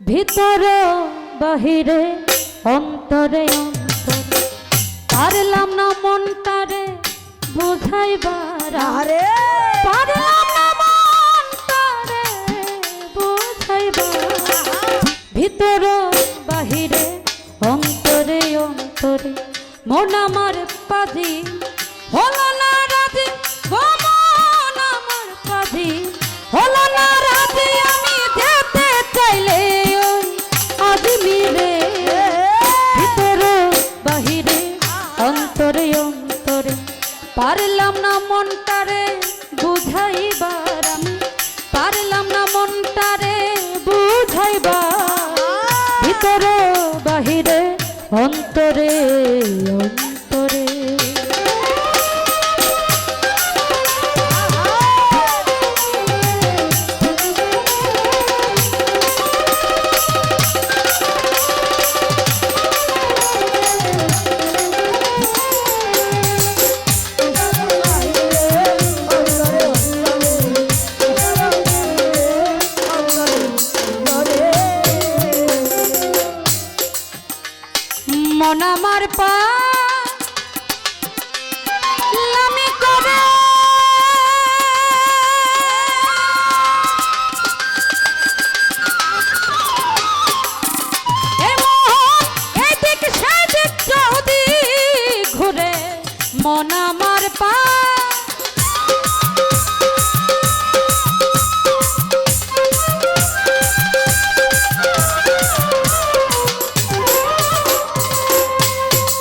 ভিতরে বাহিরে অন্তরে অন্তরে। পারলাম না মনটারে বোঝাইবার। আর! পারলাম না মনটারে বোঝাইবার। ভিতর বাহিরে অন্তরে অন্তরে। মন আমার পাজি হলো না আমার পা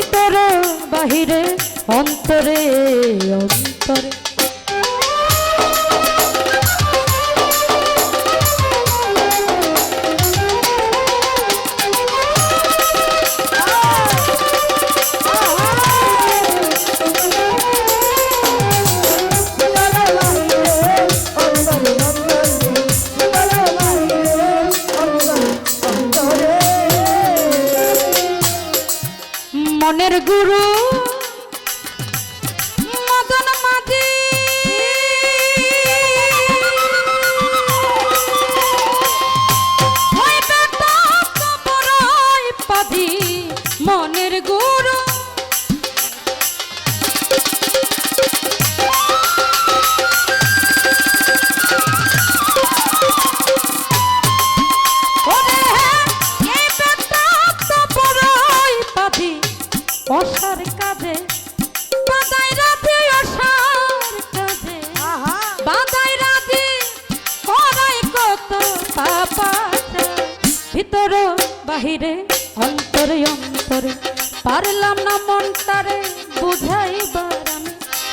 ভিতরে বাহিরে অন্তরে অন্তরে। মনের গুরু অসার কাজে বাদাই রাতে অসার কাজে বাদাই রাতে করাই কত পাপাটা ভিতর বাহিরে অন্তরে অন্তরে পারলাম না মনটারে বুঝাইবার আমি।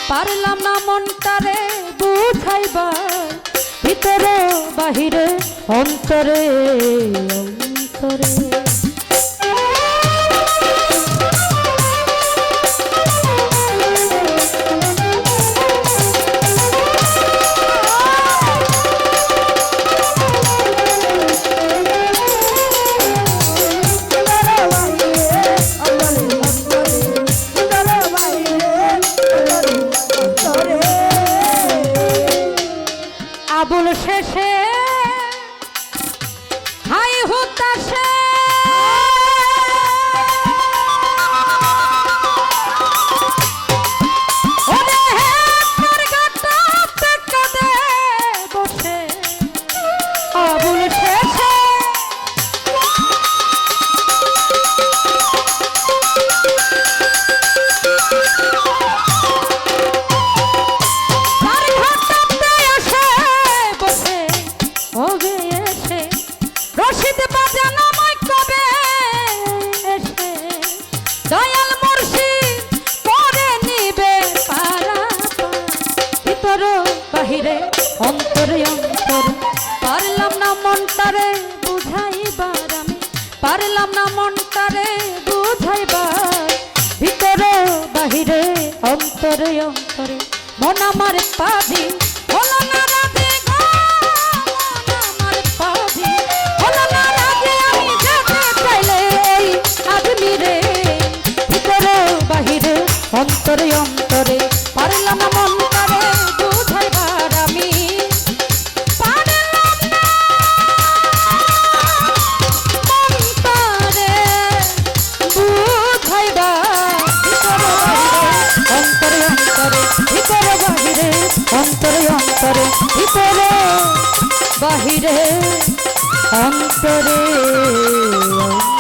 পারলাম না মনটারে বুঝাইবার। ভিতরে বাহিরে অন্তরে অন্তরে। না মনটারে বুঝাইবার। ভিতরে, বাহিরে, অন্তরে অন্তরে। মন আমার পাজি হলো না রাধে মন আমার বাহিরে, অন্তরে অন্তরে। পারলাম না বাহিরে অন্তরে অন্তরে অন্তরে